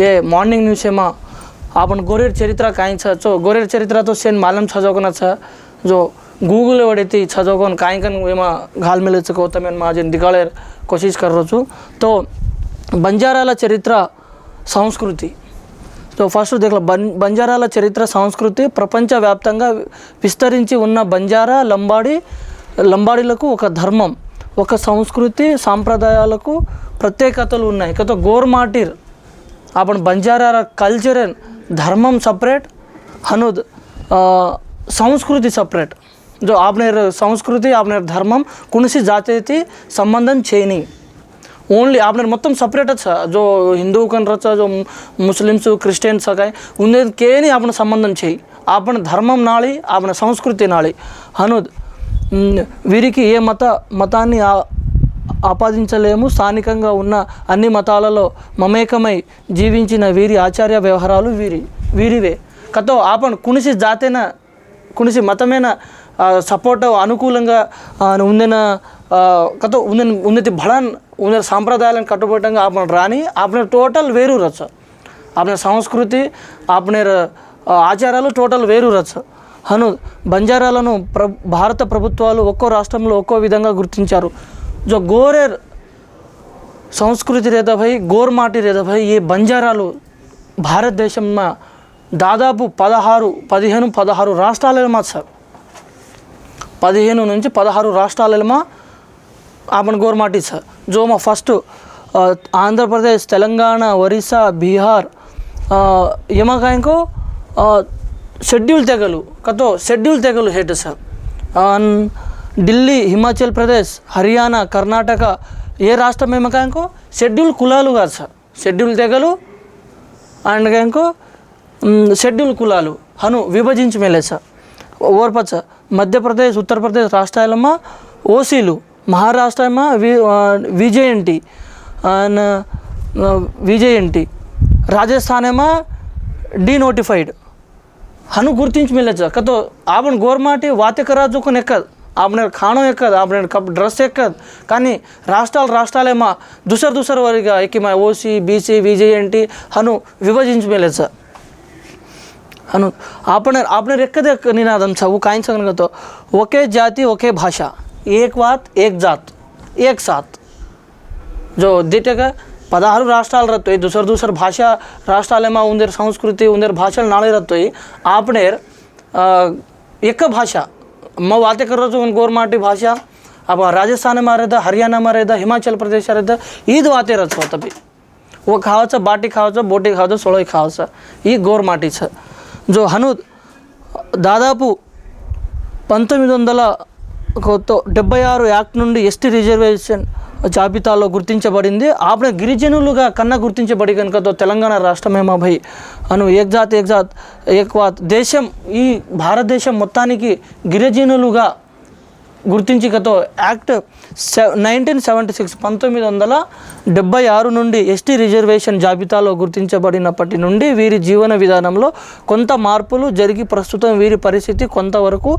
ఏ morning news ఏమో? ఆపన్ గొర్రెర్ చరిత్ర కాయి చో గొర్రెర్ చరిత్రతో సేన్ మాలం చదవకున జో గూగుల్ ఎవడైతే చదవకొని కాయికన్ ఏమో గాల్ మెలచుకోతామని మా జన్ దిగాలే కోసిస్ కర్రచ్చు తో బంజారాల చరిత్ర సంస్కృతి. సో ఫస్ట్ దగ్గర బన్ బంజారాల చరిత్ర సంస్కృతి ప్రపంచవ్యాప్తంగా విస్తరించి ఉన్న బంజారా లంబాడి లంబాడీలకు ఒక ధర్మం ఒక సంస్కృతి సాంప్రదాయాలకు ప్రత్యేకతలు ఉన్నాయి. కదా గోర్మాటిర్ आपण बंजारा कल्चरन धर्मम सपरेट हनुद संस्कृती सपरेट जो आपनेर సంస్కృతి ఆపనేర్ ధర్మం కునిసి జాతీయతి సంబంధం చేయని ఓన్లీ ఆపనేర్ మొత్తం సపరేట్ జో హిందూ కనరచ జో ముస్లిమ్స్ క్రిస్టియన్స్ సగాయ్ ఉండే కేని ఆపణ సంబంధం చేయి. ఆపణ ధర్మం నాళి ఆపణ సంస్కృతి నాళి హనుద్ వీరికి ఏ మత మతాన్ని ఆపాదించలేము. స్థానికంగా ఉన్న అన్ని మతాలలో మమేకమై జీవించిన వీరి ఆచార్య వ్యవహారాలు వీరి వీరివే. కతో ఆపణ కునిసి జాతేన కునిసి మతమైన సపోర్ట్ అనుకూలంగా ఉందిన కథ కతో ఉందిన ఉన్నతి భళన్ ఉన్న సాంప్రదాయాలను కట్టుబట్టంగా ఆపణ రాని ఆపణ టోటల్ వేరు రచ్చ. ఆపణ సంస్కృతి ఆపణ ఆచారాలు టోటల్ వేరు రచ్చ. హను బంజారాలను ప్ర భారత ప్రభుత్వాలు ఒక్కో రాష్ట్రంలో ఒక్కో విధంగా గుర్తించారు. జో గోరేర్ సంస్కృతి రేదా భయ్ గోర్మాటి రేదా భయ్ ఈ బంజారాలు భారతదేశంలో దాదాపు పదహారు పదిహేను పదహారు రాష్ట్రాలలో సార్ పదిహేను నుంచి పదహారు రాష్ట్రాలలో आपण गोरमाटी छ जो मग फस्ट आंध्र प्रदेश तेलंगाणा ఒరిస్సా బీహార్ ఏమా కాయంకో షెడ్యూల్ తెగలు కతో షెడ్యూల్ తెగలు హేట్ సార్ అన్ ఢిల్లీ హిమాచల్ ప్రదేశ్ హర్యానా కర్ణాటక ఏ రాష్ట్రం ఏమో కాంకో షెడ్యూల్ కులాలు కాదు సార్. షెడ్యూల్ తెగలు అండ్ ఇంకో? షెడ్యూల్ కులాలు. అను విభజించి మేలే సార్. ఓర్పచ్చ మధ్యప్రదేశ్ ఉత్తరప్రదేశ్ రాష్ట్రాలమ్మా ఓసీలు. మహారాష్ట్ర ఏమో వి విజయంటి అండ్ విజయంటి రాజస్థాన్ ఏమ డీ నోటిఫైడ్ అను గుర్తించి మిల్లచ్చు కతో ఆపణ గోర్మాటి వాతిక రాజుకు నెక్కదు. ఆమె కాణం ఎక్కదు ఆమె కప్ డ్రెస్ ఎక్కదు కానీ రాష్ట్రాలు రాష్ట్రాలేమా దుసరు దుసరు వారిగా ఎక్కి మా ఓసీ బీసీ విజేఎన్టీ అను విభజించమేలేదు సార్ అను ఆపణ ఆపణ ఎక్కదే నినాదం సాగు కాయించగలతో ఒకే జాతి ఒకే భాష ఏక్ వాత్ ఏక్ జాత్ ఏక్ సాత్ జో దిట్టగా పదహారు రాష్ట్రాలు రత్తోయి దుసరు దుసరు భాష రాష్ట్రాలేమా ఉందేరు సంస్కృతి ఉందేరు భాషలు నాడే రత్తోయి ఆపణేర్ ఎక్క భాష நம்ம வார்த்தைக்கிறதும் கோர்மாட்டி பாஷா அப்போ ராஜஸ்தானமாக இருந்தா ஹரியானாமாக இருந்தா ஹிமாச்சல் பிரदेशा இருந்தா ईद વાતે રચો તપી ઓ ખાવ છે બાટી ખાવ છે બોટી ખાવ છે સોળોય ખાવ છે એ గోర్మాటి છે જો హనుద్ దాదాపు పంతొమ్మిది వందల డెబ్బై ఆరు యాక్ట్ నుండి ఎస్టీ రిజర్వేషన్ జాబితాలో గుర్తించబడింది. ఆపణ గిరిజనులుగా కన్నా గుర్తించబడి కనుకతో తెలంగాణ రాష్ట్రమేమాభై అను ఏక్జాత్ ఏక్జాత్ ఏక్వాత్ దేశం ఈ భారతదేశం మొత్తానికి గిరిజనులుగా గుర్తించికతో యాక్ట్ సె నైన్టీన్ సెవెంటీ సిక్స్ పంతొమ్మిది వందల డెబ్బై ఆరు నుండి ఎస్టీ రిజర్వేషన్ జాబితాలో గుర్తించబడినప్పటి నుండి వీరి జీవన విధానంలో కొంత మార్పులు జరిగి ప్రస్తుతం వీరి పరిస్థితి కొంతవరకు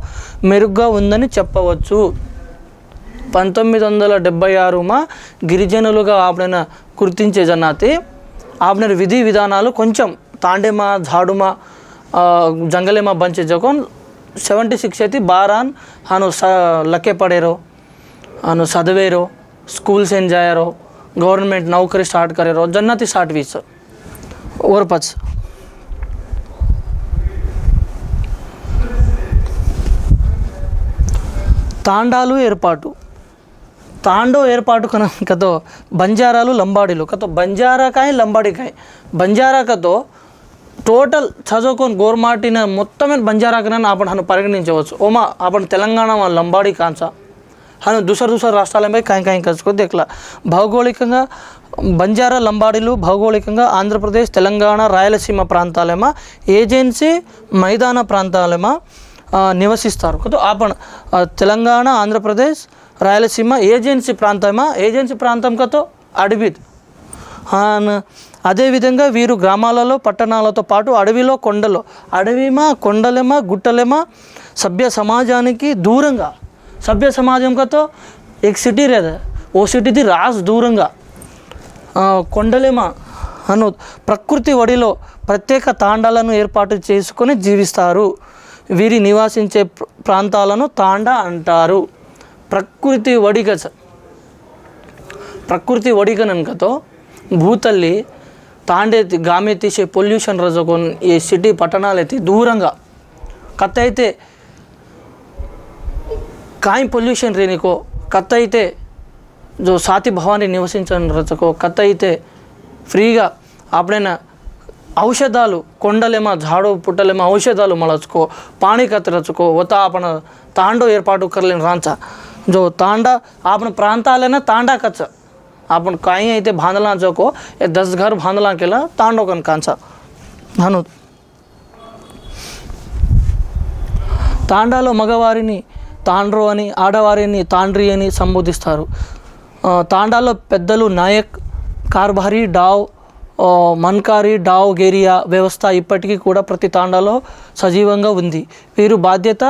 మెరుగ్గా ఉందని చెప్పవచ్చు. పంతొమ్మిది వందల డెబ్బై ఆరుమా గిరిజనులుగా ఆపడిన గుర్తించే జనాతి ఆపడిన విధి విధానాలు కొంచెం తాండేమా ధాడుమా జంగలేమా బంచే జగన్ సెవెంటీ సిక్స్ అయితే బారాన్ అను స లక్కే పడేరో అను చదివేరో స్కూల్స్ ఎంజాయారో గవర్నమెంట్ నౌకరీ స్టార్ట్ కరేరో జన్నతి స్టార్ట్ వీస్. ఓర్ పచ్. తాండాలు ఏర్పాటు. తాండో ఏర్పాటు కన కతో బంజారాలు లంబాడీలు. కతో బంజారా కాయ లంబాడీ బంజారా కతో టోటల్ చదువుకొని గోర్మాటిన మొత్తమైన బంజారా అప్పుడు హను పరిగణించవచ్చు. ఓమా అప్పుడు తెలంగాణ మా లంబాడీ కాన్సా. హను దుసర దుసర రాష్ట్రాలపై కాయ కాయ కలుసుకొని దిక్కల భౌగోళికంగా బంజారా లంబాడీలు భౌగోళికంగా ఆంధ్రప్రదేశ్ తెలంగాణ రాయలసీమ ప్రాంతాలేమా ఏజెన్సీ మైదాన ప్రాంతాలేమా నివసిస్తారు. కొత్త ఆపణ ఆ, తెలంగాణ ఆంధ్రప్రదేశ్ రాయలసీమ ఏజెన్సీ ప్రాంతమా? ఏజెన్సీ ప్రాంతం కతో అడవి అదేవిధంగా వీరు గ్రామాలలో పట్టణాలతో పాటు అడవిలో కొండలో అడవిమా కొండలేమా గుట్టలేమా సభ్య సమాజానికి దూరంగా సభ్య సమాజం కతో ఎక్ సిటీ రేదా ఓ సిటీది రాజ్ దూరంగా కొండలేమా? అను ప్రకృతి ఒడిలో ప్రత్యేక తాండాలను ఏర్పాటు చేసుకొని జీవిస్తారు. వీరి నివాసించే ప్రాంతాలను తాండా అంటారు. ప్రకృతి వడిక ప్రకృతి వడిగనకతో భూతల్లి తాండే గామె తీసే పొల్యూషన్ రజకొని ఈ సిటీ పట్టణాలైతే దూరంగా. కత్త అయితే కాయం పొల్యూషన్ రేనికో కత్త అయితే జో సాతి భవాని నివసించని రచకో కత్త అయితే ఫ్రీగా అప్పుడైనా ఔషధాలు కొండలేమా జాడు పుట్టలేమా ఔషధాలు మలచుకో పాణి ಕತ್ತರಚ್ಕೋ ಒತ್ತ తాండో ఏర్పాటు ಏರ್ಪಾಟು ಕರ್ಲೇನು జో తాండా ఆపణ ప్రాంతాలైనా తాండా కచ్చ. ఆపణ కాయ అయితే బాంధలా చోకో ఏ దస్ ఘర్ బాంధలాకెళ్ళ తాండో కను కాంచ. నను తాండాలో మగవారిని తాండ్రో అని ఆడవారిని తాండ్రి అని సంబోధిస్తారు. తాండాలో పెద్దలు నాయక్ కార్భారి డావ్ మన్కారి డావ్ గేరియా వ్యవస్థ ఇప్పటికీ కూడా ప్రతి తాండాలో సజీవంగా ఉంది. వీరు బాధ్యత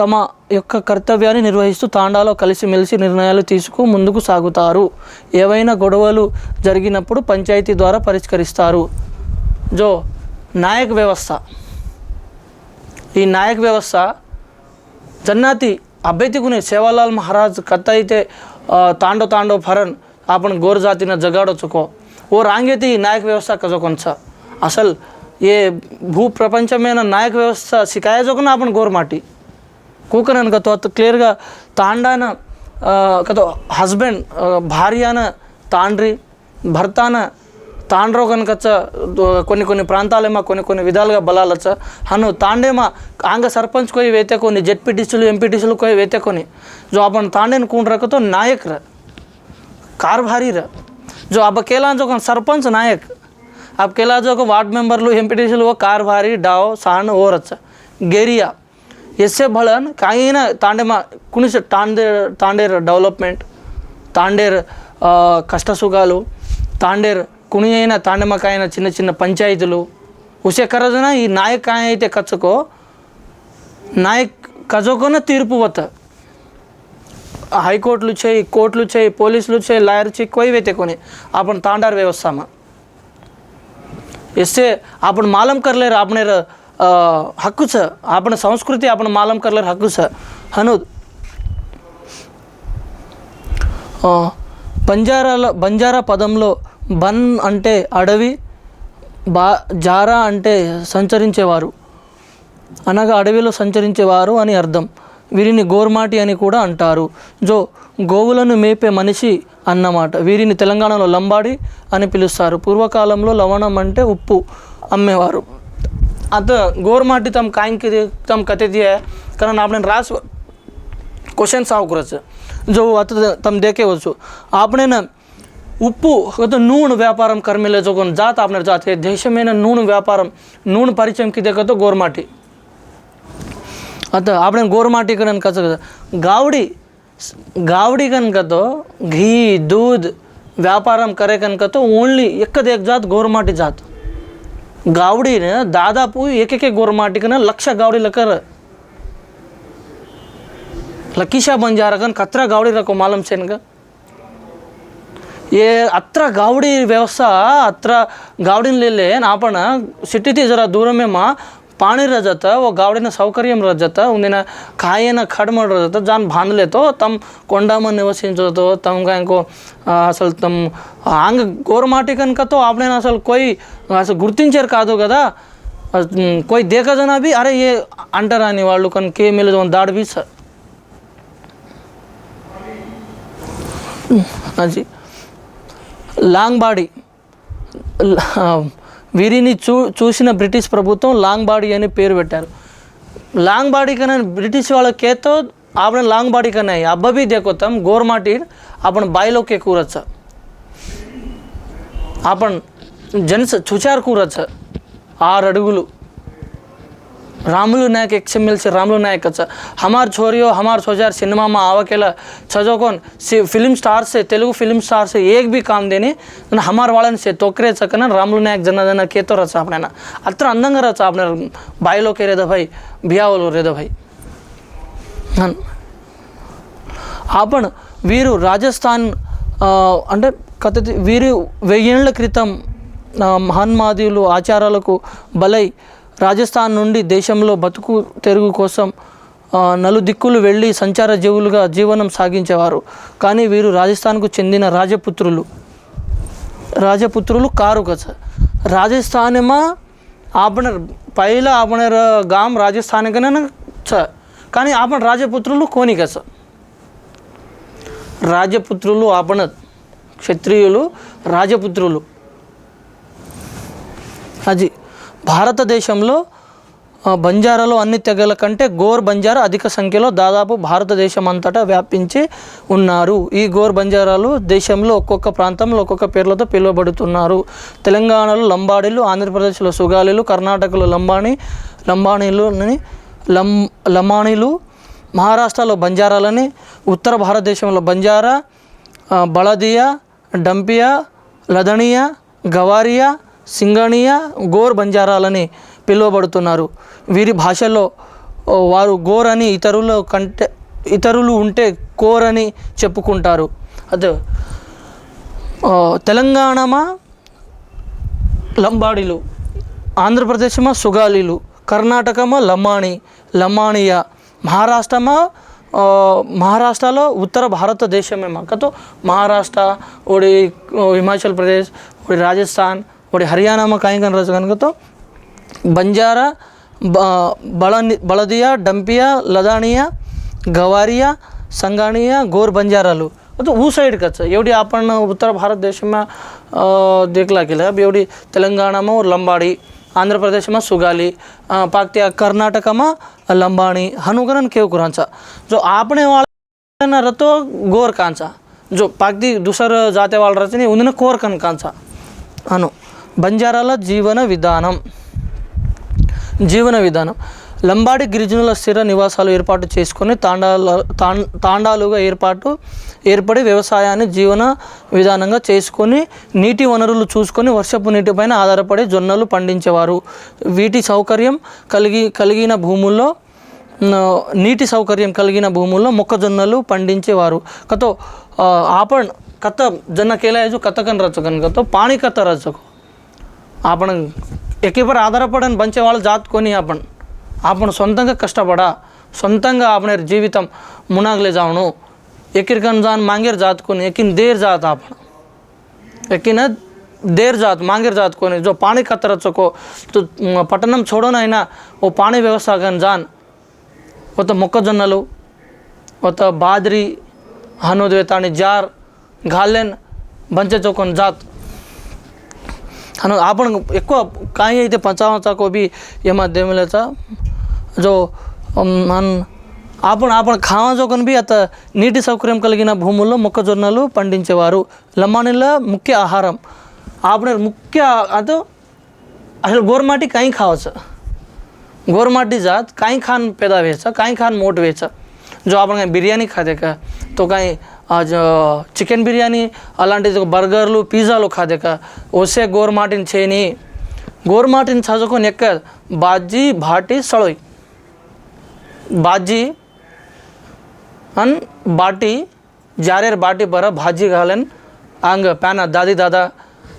తమ యొక్క కర్తవ్యాన్ని నిర్వహిస్తూ తాండాలో కలిసిమెలిసి నిర్ణయాలు తీసుకు ముందుకు సాగుతారు. ఏవైనా గొడవలు జరిగినప్పుడు పంచాయతీ ద్వారా పరిష్కరిస్తారు. జో నాయక వ్యవస్థ. ఈ నాయక వ్యవస్థ జన్నాతి అభ్యర్థికునే సేవాలాల్ మహారాజ్ కత్త అయితే తాండో తాండో ఫరన్ ఆపణ గోరజాతిన జగాడొచ్చుకో जगाडो चुको वो रांगेती नायक व्यवस्था कसो कोणचा असल ये భూప్రపంచ మీద నాయక వ్యవస్థ సికాయ జోకున आपण గోర్ మాటి కూకనన్ కతో అత క్లియర్గా తాండాన కతో హస్బెండ్ భార్యాన తాండ్రి భర్తాన తాండ్రో కనుకచ్చ కొన్ని కొన్ని ప్రాంతాలేమో కొన్ని కొన్ని విధాలుగా బలాలచ్చ హను తాండేమా ఆంగ సర్పంచ్ కోయి వేతే కొన్ని జెడ్పీటీసీలు ఎంపీటీసీలు కోయి వేతే కొన్ని जो आपण तांडेन कोण रखतो नायक र कारभारी र जो अब अकेला जो सरपंच नायक अब अकेला जो वार्ड मेंबर लो एमपीटी लो कार भारी डाओ सान और अच्छा गेरिया ಎಸ್ಸೆ ಬಳನ್ ಕಾಯಿನ ತಾಂಡೆಮ ಕುಣಿಸ ತಾಂಡೇರ್ ತಾಂಡೇರ್ ಡೆವಲಪ್ಮೆಂಟ್ తాండేర్ కష్ట సుఖాలు తాండేర్ కుని అయిన తాండమకాయన చిన్న చిన్న పంచాయతీలు ఉసే కరజన ఈ నాయక్ కాయ అయితే కచ్చుకో నాయక్ కజోకోన తీర్పు వత్త హైకోర్టులు చేయి కోర్టులు చేయి పోలీసులు చేయి లాయర్ చేయి కోయి వెతకొని అప్పుడు తాండార్ వేస్తామా ఇస్తే అప్పుడు మాలం కర్లేరు అప్పుడు హక్కు సార్ అప్పుడు సంస్కృతి అప్పుడు మాలం కర్లేరు హక్కు సార్ హనుద్. బంజారాల బంజారా పదంలో బన్ అంటే అడవి బా జారా అంటే సంచరించేవారు. అనగా అడవిలో సంచరించేవారు అని అర్థం. వీరిని గోర్మాటి అని కూడా అంటారు. జో గోవులను మేపే మనిషి అన్నమాట. వీరిని తెలంగాణలో లంబాడి అని పిలుస్తారు. పూర్వకాలంలో లవణం అంటే ఉప్పు అమ్మేవారు. అత గోర్మాటి తమ కాయంకి తమ కథితీయ కన్నా આપણે రాసి క్వశ్చన్స్ આવకురచ్చు జో అత తమ దేకేవచ్చు આપણે ఉప్పు నూనె వ్యాపారం కర్మిలే జోకొని జాత ఆపన జాతే దేశమైన నూనె వ్యాపారం నూనె పరిచయంకి కిదే గోర్మాటి. અથવા આપણે ગોરમાટી કરીને કહી શકીએ ગાવડી ગાવડી કન કતો ઘી દૂધ వ్యాపారం కరే కనుక ఓన్లీ ఎక్కద జాత్ గోరమాటి జాత్ గావడీన దాదాపు ఏకేకే గోరమాటికన లక్ష గావడి లకర్ లకీషా బంజారకన్ కత్ర గావడి రకో మాలం సేనగ ఏ అత్ర గావడి వ్యవస్థ అత్ర గావడిని లేలే నాపన సిటీతి జర దూరమేమా लेले न आपण सिटी ती जरा दूर में मा पाणी रह जातं व गावडीनं सौकर्यम रह जातं उंदिन खायेनं खडमड रह जातं जान बांधले तो तम కొండామ నివసించతో తమ ఇంకో అసలు తమ ఆంగ గోరమాటికన్ కతో ఆపడే అసలు కోయి అసలు గుర్తించారు కాదు కదా కోయి దేకజనా బి అరే ఏ అంటారని వాళ్ళు కానీ కే మిల్ దాడి బి సార్ అది లాంగ్ బాడీ వీరిని చూ చూసిన బ్రిటిష్ ప్రభుత్వం లాంగ్ బాడీ అని పేరు పెట్టారు. లాంగ్ బాడీ కన్నా బ్రిటిష్ వాళ్ళ కేతో ఆపడ లాంగ్ బాడీ కన్నా అబ్బబీ దేకొత్తాం గోర్మాటీర్ ఆపణ బాయిలోకి కూరచ్చ. ఆపణ జన్స్ చుచారు కూరచ్చ. ఆరు అడుగులు రాములు నాయక్ ఎక్స్ఎంఎల్సి రాములు నాయక్ హమార్ చోరియో హమార్ సోజార్ సినిమా మా ఆవకేల చదువుకోన్ film stars Telugu film stars ఏక్ బి కామ్ దేని హమార్ వాళ్ళని సే తొక్కరే చక్కన రాములు నాయక్ జనదన కేతో రచాపనైన అత్ర అందంగా రచాపన బాయ్లోకే రేదా భయ్ బియావులో రేదా భయ్ ఆపణ్ వీరు రాజస్థాన్ అంటే కథ వీరు వెయ్యేళ్ళ క్రితం మహన్మాదులు ఆచారాలకు బలై రాజస్థాన్ నుండి దేశంలో బతుకు తెరుగు కోసం నలుదిక్కులు వెళ్ళి సంచార జీవులుగా జీవనం సాగించేవారు. కానీ వీరు రాజస్థాన్కు చెందిన రాజపుత్రులు. రాజపుత్రులు కారు కస రాజస్థానమా? ఆపణర్ పైల ఆపణర్ గాం రాజస్థానికన చ. కానీ ఆపణ రాజపుత్రులు కోని కస రాజపుత్రులు ఆపణ క్షత్రియులు రాజపుత్రులు. అది భారతదేశంలో బంజారాలో అన్ని తెగల కంటే గోర్ బంజారా అధిక సంఖ్యలో దాదాపు భారతదేశం అంతటా వ్యాపించి ఉన్నారు. ఈ గోర్ బంజారాలు దేశంలో ఒక్కొక్క ప్రాంతంలో ఒక్కొక్క పేర్లతో పిలువబడుతున్నారు. తెలంగాణలో లంబాడీలు ఆంధ్రప్రదేశ్లో సుగాలీలు కర్ణాటకలో లంబాణి లంబాణీలు లం లమాణీలు మహారాష్ట్రలో బంజారాలని ఉత్తర భారతదేశంలో బంజారా బలదియా డంపియా లదణియా గవారియా సింగణియా గోర్ బంజారాలని పిలువబడుతున్నారు. వీరి భాషలో వారు గోర్ అని ఇతరుల కంటే ఇతరులు ఉంటే కోర్ అని చెప్పుకుంటారు. అదే తెలంగాణమా? లంబాడీలు. ఆంధ్రప్రదేశమా? సుగాలీలు. కర్ణాటకమా? లమాణి లమాణియా మహారాష్ట్రమా? మహారాష్ట్రలో ఉత్తర భారతదేశమే మాకతో మహారాష్ట్ర ఒడి హిమాచల్ ప్రదేశ్ ఓడి రాజస్థాన్ ఇప్పుడు హర్యానా में कहीं कन रह सकन तो बंजारा బళని బళదియా డంపియా లదాణియా గవారియా సంగాణియా గోర్ बंजारालू तो वो साइड कच एवढी आपण उत्तर भारत देशमा देखला केलं अब एवढी तेलंगाणामा और लंबाडी आंध्र प्रदेशमा सुगाली पाक्त्या कर्नाटकामा लंबाणी हनुगरन केवकुरांचा जो आपणे वाळा रतो गोर कांचा जो पाकती दुसरं जाते वाळा रचने उंदन कोर कन कांचा हनु బంజారాల జీవన విధానం. జీవన విధానం. లంబాడి గిరిజనుల స్థిర నివాసాలు ఏర్పాటు చేసుకొని తాండాల తాండాలుగా ఏర్పాటు ఏర్పడి వ్యవసాయాన్ని జీవన విధానంగా చేసుకొని నీటి వనరులు చూసుకొని వర్షపు నీటిపైన ఆధారపడి జొన్నలు పండించేవారు. వీటి సౌకర్యం కలిగి కలిగిన భూముల్లో నీటి సౌకర్యం కలిగిన భూముల్లో మొక్కజొన్నలు పండించేవారు. కతో ఆపణ్ కథ జొన్న కేలాయజు కథకన్ రచకన్ కతో పాణి కథ రచకు. આપણ ఎక్కి పర్ ఆధారపడని బంచే వాళ్ళు జాతుకొని ఆపణ ఆపణ సొంతంగా కష్టపడ సొంతంగా ఆపణ జీవితం మునాగలే జావును. ఎక్కిరికన్ జాన్ మాంగేర్ జాతుకొని ఎక్కిన దేర్ జాత ఆపణ ఎక్కిన దేర్ జాత్ మాంగేర్ జాతుకొని జో పాణి కత్తరచకో పట్టణం చూడనైనా ఓ పాణి వ్యవసాయం జాన్ కొత్త మొక్కజొన్నలు కొత్త బాద్రి హనుద్వేతాని జార్ గాలెన్ బంచే చౌకొని జాత్. जात हनो आपण ఎక్కువ काही इथे पंचावनचा कोबी एमा देमल्याचा जो అమ్, అన్ आपण आपण खावा जोकन బి అత నీటి సౌకర్యం కలిగిన భూముల్లో మొక్కజొన్నలు పండించేవారు లమ్మానిల ముఖ్య ఆహారం आपण ముఖ్య అతో అసలు गोरमाटी काही खावाचं गोरमाटी जात काही खान पैदा व्हायचं काही खान मोठ व्हायचं जो आपण काही బిర్యానీ खाते का तो काही आज చికెన్ బిర్యానీ అలాంటిది బర్గర్లు పిజ్జాలు खाते का ओसे गोरमाटीन చేయని गोरमाटीन చదువుకొని ఎక్క బాజీ భాటి సళోయ్ बाजी अन बाटी जारेर बाटी बरं भाजी घालन अंग पॅना दादी दादा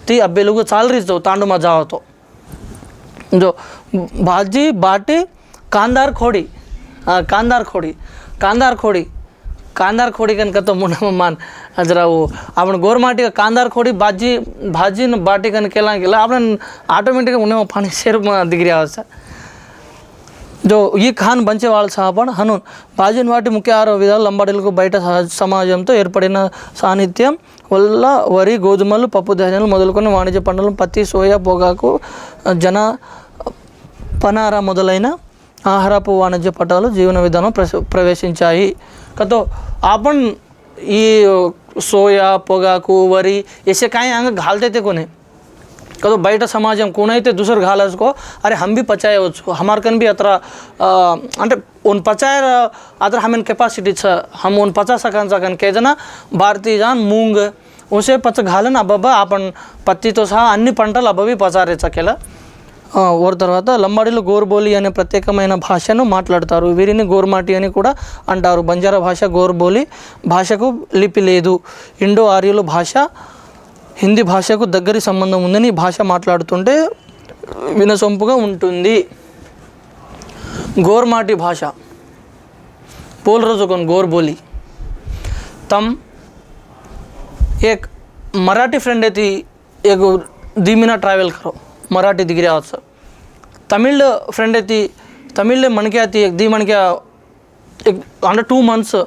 ती अब्बे लोक चाल रीच जाऊ तांडूमा जावा तो जो भाजी बाटी कांदार खोडी हा, कांदार खोडी कांदार खोडी कांदार खोडी कन का तो मुना मान जरा वो आपण गोरमाटी कांदार खोडी भाजी भाजी न बाटी कन केला गेला आपण ऑटोमॅटिक उन्हे पाणी शेर दिगरी आवाज जो ఈ ఖాన్ బంచేవాళ్ళ సాపణ హనున్ బాజిన్ వాటి ముఖ్య ఆరో విధాలు లంబాడీలకు బయట సహజ సమాజంతో ఏర్పడిన సాన్నిధ్యం వల్ల వరి గోధుమలు పప్పు ధాన్యాలు మొదలుకొని వాణిజ్య పంటలు పత్తి సోయా పొగాకు జన పనార మొదలైన ఆహారపు వాణిజ్య పట్టాలు జీవన విధానం ప్రస- ప్రవేశించాయి కతో आपण ಈ సోయా పొగాకు వరి ऐसे కాయ అంగ घाल देते कोने कदो समाज సమాజం ते दुसरं घालाचको अरे हम भी पचाय हमारकन भी अत्र అంటే उन पचायर अत्र हमेन कैपासिटी छ हम उन पचा सका सकन के जना భారతీయ जान मूंग उसे पच घालन अबब आपण पत्तीतोसह अन्य पंटल अबबी पचारेचा केलं। ఓర్ తర్వాత లంబాడీలో గోర్బోలి అనే ప్రత్యేకమైన భాషను మాట్లాడతారు వీరిని గోర్మాటి అని కూడా అంటారు బంజారా భాష గోర్బోలి భాషకు లిపి లేదు ఇండో ఆర్యుల భాష హిందీ భాషకు దగ్గరి సంబంధం ఉందని ఈ భాష మాట్లాడుతుంటే వినసొంపుగా ఉంటుంది గోర్మాటి భాష बोल रहे हो कौन गोर बोली तम एक मराठी फ्रेंड आहे ती एक दी महिना ट्रॅव्हल करो ಮರಾಠಿ ಆವತ್ಸ ತಮಿಳ್ ಫ್ರೆಂಡ್ ಐತಿ ತಮಿಳ್ ಮಣಕೆ ಆತಿ ದಿ ಮಣಕೆ ಅಂಡರ್ टू ಮಂತ್ಸ್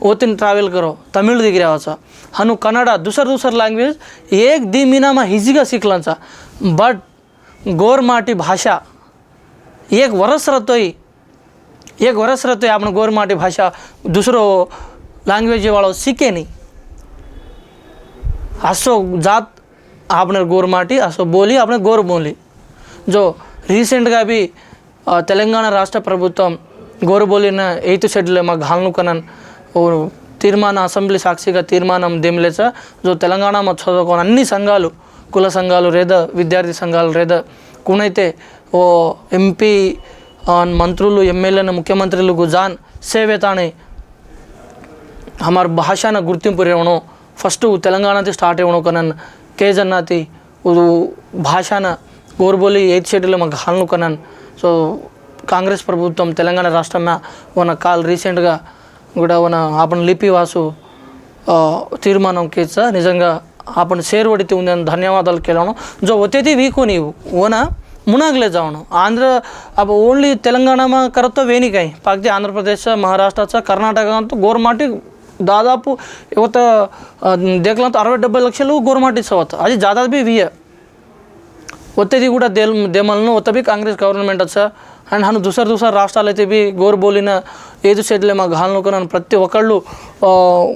ओतीन ट्रॅव्हल करो. तमिळ दिग्र्यावाचा हनु कन्नडा दुसर दुसर लँग्वेज एक दी मिनामा हिजिगा शिकलांचा बट गोरमाटी भाषा एक वरस राहतोय एक वरस राहतोय आपण गोरमाटी भाषा दुसरो लँग्वेजवाळो शिके नाही असो जात आपने गोर माटी असो बोली आपने गोर बोली। जो రీసెంట్గా అవి తెలంగాణ రాష్ట్ర ప్రభుత్వం గోరుబోలిన ఎయిత్ షెడ్యూల్ మాకు హాల్ను కనన్ తీర్మాన అసెంబ్లీ సాక్షిగా తీర్మానం దేమిలేసా జో తెలంగాణ మోత్సవకోన అన్ని సంఘాలు కుల సంఘాలు లేదా విద్యార్థి సంఘాలు లేదా కునైతే ఓ ఎంపీ మంత్రులు ఎమ్మెల్యేలు ముఖ్యమంత్రులు గుజాన్ సేవేతాని హమార్ భాషాన గుర్తింపు రేవణో ఫస్ట్ తెలంగాణది స్టార్ట్ ఇవ్వను కనన్ కేజన్నాతి భాషాన గోరుబోలి ఎయిత్ షెడ్యూల్లో మాకు హాల్ను కొన్నాను సో కాంగ్రెస్ ప్రభుత్వం తెలంగాణ రాష్ట్రంన ఉన్న కాల్ రీసెంట్గా కూడా ఉన్న ఆపణ లిపి వాసు తీర్మానం కేస నిజంగా ఆపణ షేర్ పడితే ఉందని ధన్యవాదాలు కేళను జో ఒత్తి వీకు నీవు ఓన మునాగలే జావను ఆంధ్ర అప్పుడు ఓన్లీ తెలంగాణ కరతో వేణికాయ్ పాక్తి ఆంధ్రప్రదేశ్ మహారాష్ట్ర కర్ణాటక గోర్మాటి దాదాపు యువత దేకలంత అరవై డెబ్బై లక్షలు గవర్నమెంట్ ఇస్తావత అది దాదాపు వియ ఒత్తిది కూడా దేల్ దేమలను ఒత్తబి కాంగ్రెస్ గవర్నమెంట్ వచ్చా అండ్ హను దుసర దుసర రాష్ట్రాలు అయితే బి గోరు బోలిన ఏదు చేతులే మా గాలంలోకి నన్ను ప్రతి ఒక్కళ్ళు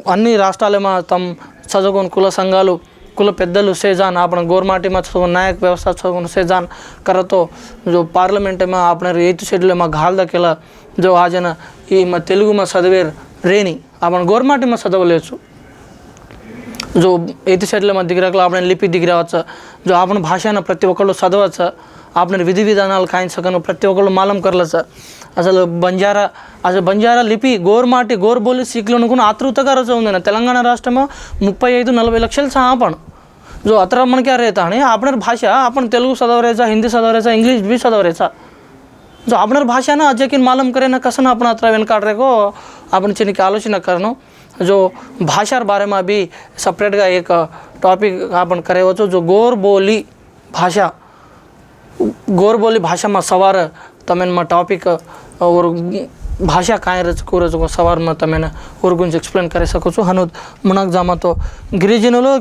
అన్ని రాష్ట్రాలేమా తమ చదువుకొని కుల సంఘాలు కుల పెద్దలు సేజాన్ ఆపణ గోర్మాటి మా చదువుకున్న నాయక్ వ్యవస్థ చదువుకున్న సేజాన్ కరతో జో పార్లమెంట్ మా ఆపణ రైతు షెడ్యూల్ మా గాల్ దక్కేలా జో ఆజన ఈ మా తెలుగు మా చదివేరు ರೇನಿ ಅವನ ಗೋರ್ಮಾಟಿ ಮಸ್ చదవలేచ్చు జో ఎతి సైడ్ల మన దిగిరాకలు ఆపణ లిపి దిగి రావచ్చు? జో ఆపణ భాషను ప్రతి ఒక్కళ్ళు చదవచ్చు ఆపణ విధి విధానాలు కాయించకను ప్రతి ఒక్కళ్ళు మాలం కర్లస? అసలు బంజారా అసలు బంజారా లిపి గోర్మాటి గోర్బోలి సిక్కులను కూడా ఆతృతగా రచ ఉందన్న తెలంగాణ రాష్ట్రమా ముప్పై ఐదు నలభై లక్షలు సాపణ జో అతర మనకి అరేత అని ఆపణ భాష ఆపణ తెలుగు చదవరేసా హిందీ చదవరేసా ఇంగ్లీష్ బి చదవరేసా जो अपनर भाषा ना जेकिन मालूम करे ना कसन अपना अतरा वेन काट रेको अपन चिन्ह की आलोचना करनो जो भाषा बारे में भी सेपरेट का एक टॉपिक अपन करे वो जो गोर बोली भाषा गोर बोली भाषा में सवार तमें में टॉपिक और भाषा काय रचको रचको सवारमा तमेन ఊరు గురించి ఎక్స్ప్లెయిన్ కరే సకొచ్చు హనుద్ మునాక్ జామాతో గిరిజనులు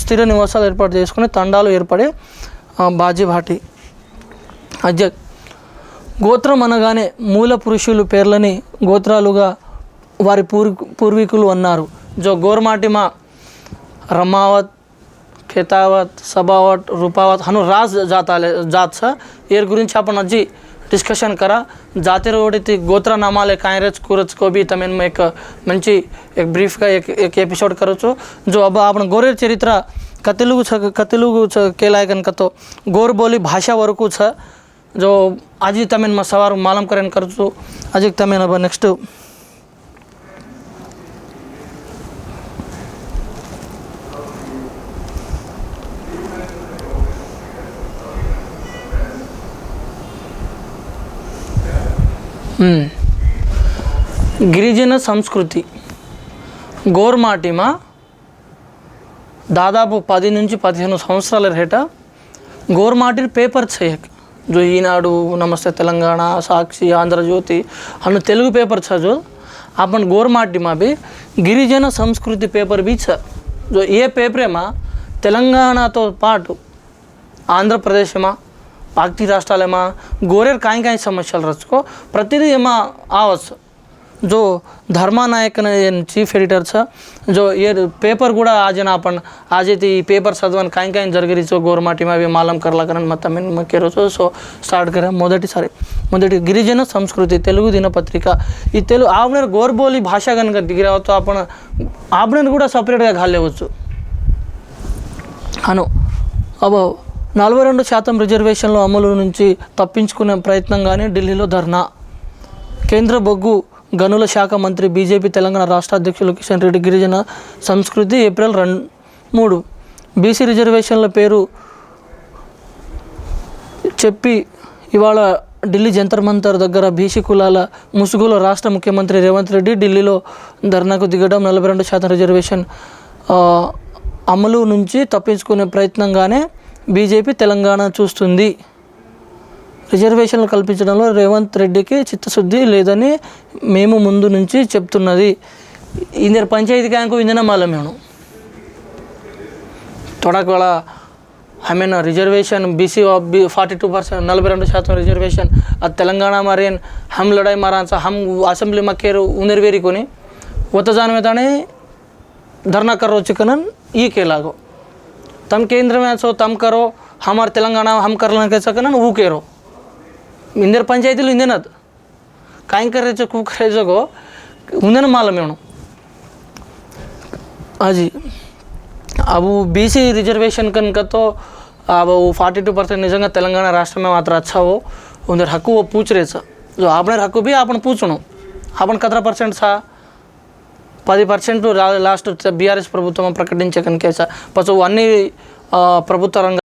స్థిర నివాసాలు ఏర్పాటు చేసుకుని తండాలు ఏర్పడే బాజీ భాటి అజ్జక్ గోత్రం అనగానే మూల పురుషులు పేర్లని గోత్రాలుగా వారి పూర్ పూర్వీకులు అన్నారు. జో గోర్మాటిమా రమావత్ కేతావత్ సబావట్ రూపావత్ హను రాజ్ జాతాలే జాత్ స. ఏర్ గురించి आपण అజ్జి డిస్కషన్ కరా. జాతి రోడితి గోత్రనామాలే కాంగ్రెస్ కూరచ్కో బి తమేన్ ఎక్ మంచి ఎక్ బ్రీఫ్గా ఎక్ ఎక్ ఎపిసోడ్ కరొచ్చు జో అబ్బా आपण గోరే చరిత్ర కతెలుగు కతెలుగు కేలాయకన్ కతో. గోర్ బోలి భాష వరకు స જો આજે તમે સવારું માલમ કરીને કરજો આજે તમે નેક્સ્ટ గిరిజన సంస్కృతి గోర్మాటిమ దాదాపు పది నుంచి పదిహేను సంవత్సరాల రేట గోర్మాటిని పేపర్ చేయక జో ఈనాడు నమస్తే తెలంగాణ సాక్షి ఆంధ్రజ్యోతి అను తెలుగు పేపర్ छा జో આપણ ગોરમાટીમાં બી గిరిజన సంస్కృతి పేపర్ బీచ్ చ ఏ పేపరేమా తెలంగాణతో పాటు ఆంధ్రప్రదేశ్ ఏమా పాక్టీ రాష్ట్రాలేమా గోరేర్ కాయి సమస్యలు రచ్చుకో ప్రతిదీ ఏమా ఆవచ్చు जो ధర్మానాయక్ అనే చీఫ్ ఎడిటర్ సార్ జో ఏ పేపర్ కూడా ఆజే నా పన్ ఆజైతే ఈ పేపర్ చదవని కాయం కాయం జరిగిరి సో గోర్మాటిమ అవి మాలం కర్లాకరని మొత్తం కేరోజు సో స్టార్ట్ కరా మొదటిసారి మొదటి గిరిజన సంస్కృతి తెలుగు దినపత్రిక ఈ తెలుగు ఆవిడ గోర్బోలి భాష కనుక దిగిరావతో ఆపణ ఆవిడని కూడా సపరేట్గా కాలేవచ్చు అను అబో నలభై రెండు శాతం రిజర్వేషన్ల అమలు నుంచి తప్పించుకునే ప్రయత్నం కానీ ఢిల్లీలో ధర్నా కేంద్ర బొగ్గు గనుల శాఖ మంత్రి బీజేపీ తెలంగాణ రాష్ట్ర అధ్యక్షులు కిషన్ రెడ్డి గిరిజన సంస్కృతి ఏప్రిల్ రెండు మూడు. బీసీ రిజర్వేషన్ల పేరు చెప్పి ఇవాళ ఢిల్లీ జంతర్ మంతర్ దగ్గర బీసీ కులాల ముసుగులో రాష్ట్ర ముఖ్యమంత్రి రేవంత్ రెడ్డి ఢిల్లీలో ధర్నాకు దిగడం నలభై రెండు శాతం రిజర్వేషన్ అమలు నుంచి తప్పించుకునే ప్రయత్నంగానే బీజేపీ తెలంగాణ చూస్తుంది. రిజర్వేషన్లు కల్పించడంలో రేవంత్ రెడ్డికి చిత్తశుద్ధి లేదని మేము ముందు నుంచి చెప్తున్నది. ఇందరు పంచాయతీ బ్యాంకు ఇందన మాలమేను తొడకళ I mean reservation BC forty two percent నలభై రెండు శాతం రిజర్వేషన్ అది తెలంగాణ మరేన్ హమ్ లడాయి మరాన్స హమ్ అసెంబ్లీ మక్కేరు ఉనిర్వేరుకొని ఒత్తజానమేతానే ధర్నా కర్రో చికనన్ ఈ కేలాగో తమ కేంద్రమే సో తమ్ కరో హమర్ తెలంగాణ హమ్ కర్లని ఊకేరో. ఇందరు పంచాయతీలు ఇందే నాదు. ಪಂಚಾಯತಿಲು ಇಂದೇನದು ಕಾಯಿಂಕರೇಜೋ ಕುಕರೇಜೋಗೋ ఉందని మాల మేము అది. అవు బీసీ రిజర్వేషన్ కనుకతో అవు ఫార్టీ టూ పర్సెంట్ నిజంగా తెలంగాణ రాష్ట్రమే మాత్రం मात्र ఉందరు హక్కు ఓ हक वो पूछ रहे सा जो आपने हक भी अपन పర్సెంట్ సా. పది పర్సెంట్ లాస్ట్ బీఆర్ఎస్ ప్రభుత్వం ప్రకటించే కనుక సార్ పసు అన్ని ప్రభుత్వ రంగ